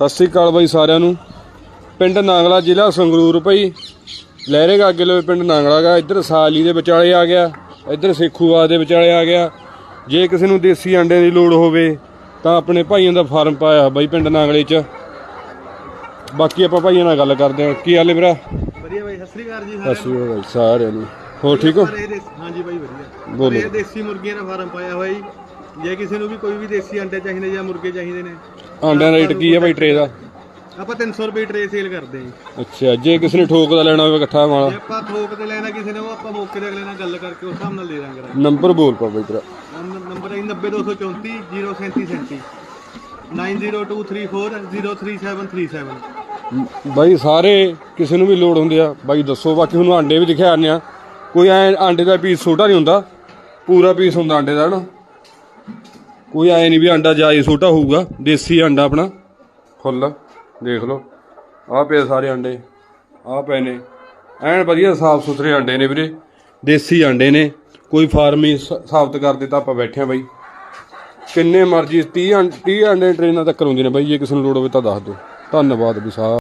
ਸਤਿ ਸ੍ਰੀ ਅਕਾਲ ਬਾਈ ਸਾਰਿਆਂ ਨੂੰ। ਪਿੰਡ ਨਾਂਗਲਾ ਜ਼ਿਲ੍ਹਾ ਸੰਗਰੂਰ ਭਾਈ। ਲਹਿਰੇਗਾ ਅੱਗੇ ਲਵੇ ਪਿੰਡ ਨਾਂਗਲਾ ਗਾ ਇੱਧਰ ਸਾਲੀ ਦੇ ਵਿਚਾਲੇ ਆ ਗਿਆ ਇੱਧਰ ਸੇਖੂਵਾਦ ਦੇ ਵਿਚਾਲੇ ਆ ਗਿਆ। ਜੇ ਕਿਸੇ ਨੂੰ ਦੇਸੀ ਅੰਡਿਆਂ ਦੀ ਲੋੜ ਹੋਵੇ ਤਾਂ ਆਪਣੇ ਭਾਈਆਂ ਦਾ ਫਾਰਮ ਪਾਇਆ ਬਾਈ ਪਿੰਡ ਨਾਂਗਲੇ 'ਚ। ਬਾਕੀ ਆਪਾਂ ਭਾਈਆਂ ਨਾਲ ਗੱਲ ਕਰਦੇ ਹਾਂ। ਕੀ ਹਾਲ ਹੈ ਮੇਰਾ ਵਧੀਆ ਬਾਈ ਸਤਿ ਸ੍ਰੀ ਅਕਾਲ ਜੀ ਸਤਿ ਸ੍ਰੀ ਅਕਾਲ ਸਾਰਿਆਂ ਨੂੰ। ਹੋਰ ਠੀਕ ਹੋ? ਹਾਂਜੀ ਬਾਈ ਵਧੀਆ। ਬੋਲੋ। ਇਹ ਦੇਸੀ ਮੁਰਗੀਆਂ ਦਾ ਫਾਰਮ ਪਾਇਆ ਹੋਇਆ ਜੀ। ਜੇ ਕਿਸੇ ਨੂੰ ਵੀ ਕੋਈ ਵੀ ਦੇਸੀ ਅੰਡੇ ਚਾਹੀਦੇ ਜਾਂ ਮੁਰਗੇ ਚਾਹੀਦੇ ਨੇ ਆਂਡਿਆਂ ਦਾ ਰੇਟ ਕੀ ਹੈ ਬਾਈ ਟਰੇ ਦਾ? ਆਪਾਂ 300 ਰੁਪਏ ਟਰੇ ਸੇਲ ਕਰਦੇ ਹਾਂ। ਜੀ। ਅੱਛਾ ਜੇ ਕਿਸੇ ਨੇ ਠੋਕ ਦਾ ਲੈਣਾ ਹੋਵੇ ਇਕੱਠਾ ਮਾਲ ਜੇ ਆਪਾਂ ਥੋਕ ਤੇ ਲੈਣਾ ਕਿਸੇ ਨੇ ਉਹ ਆਪਾਂ ਮੌਕੇ ਤੇ ਅਗਲੇ ਨਾਲ ਗੱਲ ਕਰਕੇ ਉਸ ਹਿਸਾਬ ਨਾਲ ਦੇ ਦਾਂਗੇ ਰਾਜ। ਨੰਬਰ ਬੋਲ ਪਾ ਬਾਈ ਤੇਰਾ। ਨੰਬ- ਨੰਬਰ ਹੈ 90234 03737 90234 ਬਾਈ ਸਾਰੇ ਕਿਸੇ ਨੂੰ ਵੀ ਲੋੜ ਹੁੰਦੀ ਆ। ਬਾਈ ਦੱਸੋ ਬਾਕੀ ਤੁਹਾਨੂੰ ਆਂਡੇ ਵੀ ਦਿਖਾ ਆਨੇ ਆ। ਕੋਈ ਐ ਆਂਡੇ ਦਾ ਪੀਸ ਛੋਟਾ ਨਹੀਂ ਹੁੰਦਾ। ਪੂਰਾ ਪੀਸ ਹੁੰਦਾ ਆਂਡੇ ਦਾ ਨਾ ਕੋਈ ਐ ਨਹੀਂ ਵੀ ਆਂਡਾ ਜਾਈ ਛੋਟਾ ਹੋਊਗਾ ਦੇਸੀ ਆਂਡਾ ਆਪਣਾ। ਫੁੱਲ ਦੇਖ ਲਓ। ਆਹ ਪਏ ਸਾਰੇ ਆਂਡੇ ਆਹ ਪਏ ਨੇ। ਐਨ ਵਧੀਆ ਸਾਫ਼ ਸੁਥਰੇ ਆਂਡੇ ਨੇ ਵੀਰੇ। ਦੇਸੀ ਆਂਡੇ ਨੇ। ਕੋਈ ਫਾਰਮ ਸਾਬਤ ਕਰ ਦਿੱਤਾ ਆਪਾਂ ਬੈਠੇ ਆ ਬਾਈ। ਕਿੰਨੇ ਮਰਜ਼ੀ 30 ਆਂ- 30 ਆਂਡੇ ਟ੍ਰੇਨਾਂ ਤੱਕ ਆਉਂਦੇ ਨੇ ਬਾਈ ਜੇ ਕਿਸੇ ਨੂੰ ਲੋੜ ਹੋਵੇ ਤਾਂ ਦੱਸ ਦਿਓ। ਧੰਨਵਾਦ ਵੀ ਸਾਹਿਬ